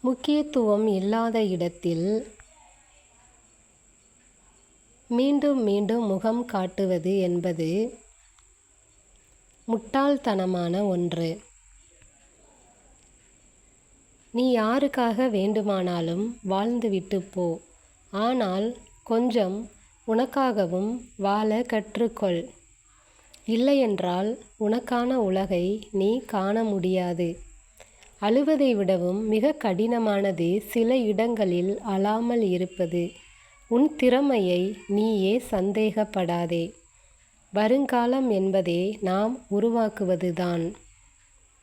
முக்கியத்துவம் இல்லாத இடத்தில் மீண்டும் மீண்டும் முகம் காட்டுவது என்பது முட்டாள்தனமான ஒன்று. நீ யாருக்காக வேண்டுமானாலும் வாழ்ந்துவிட்டுப் போ. ஆனால் கொஞ்சம் உனக்காகவும் வாழ கற்றுக்கொள். இல்லையென்றால் உனக்கான உலகை நீ காண முடியாது. அழுவதை விடவும் மிக கடினமானது சில இடங்களில் அழாமல் இருப்பது. உன் திறமையை நீயே சந்தேகப்படாதே. வருங்காலம் என்பதே நாம் உருவாக்குவதுதான்.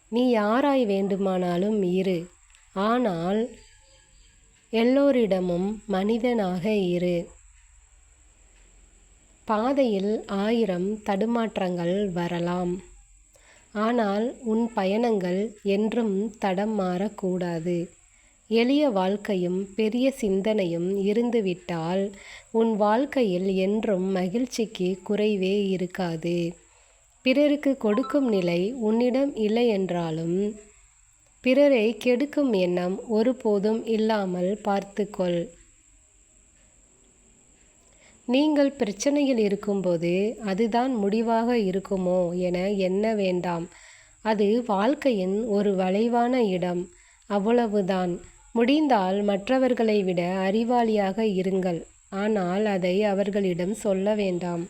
நீ யாராய் வேண்டுமானாலும் இரு. ஆனால் எல்லோரிடமும் மனிதனாக இரு. பாதையில் ஆயிரம் தடுமாற்றங்கள் வரலாம். ஆனால் உன் பயணங்கள் என்றும் தடம் மாறக்கூடாது. எளிய வாழ்க்கையும் பெரிய சிந்தனையும் இருந்துவிட்டால் உன் வாழ்க்கையில் என்றும் மகிழ்ச்சிக்கு குறைவே இருக்காது. பிறருக்கு கொடுக்கும் நிலை உன்னிடம் இல்லையென்றாலும் பிறரை கெடுக்கும் எண்ணம் ஒருபோதும் இல்லாமல் பார்த்துக்கொள். நீங்கள் பிரச்சனையில் இருக்கும்போது அதுதான் முடிவாக இருக்குமோ என எண்ண வேண்டாம். அது வாழ்க்கையின் ஒரு வளைவான இடம். அவ்வளவுதான். முடிந்தால் மற்றவர்களை விட அறிவாளியாக இருங்கள். ஆனால் அதை அவர்களிடம் சொல்ல வேண்டாம்.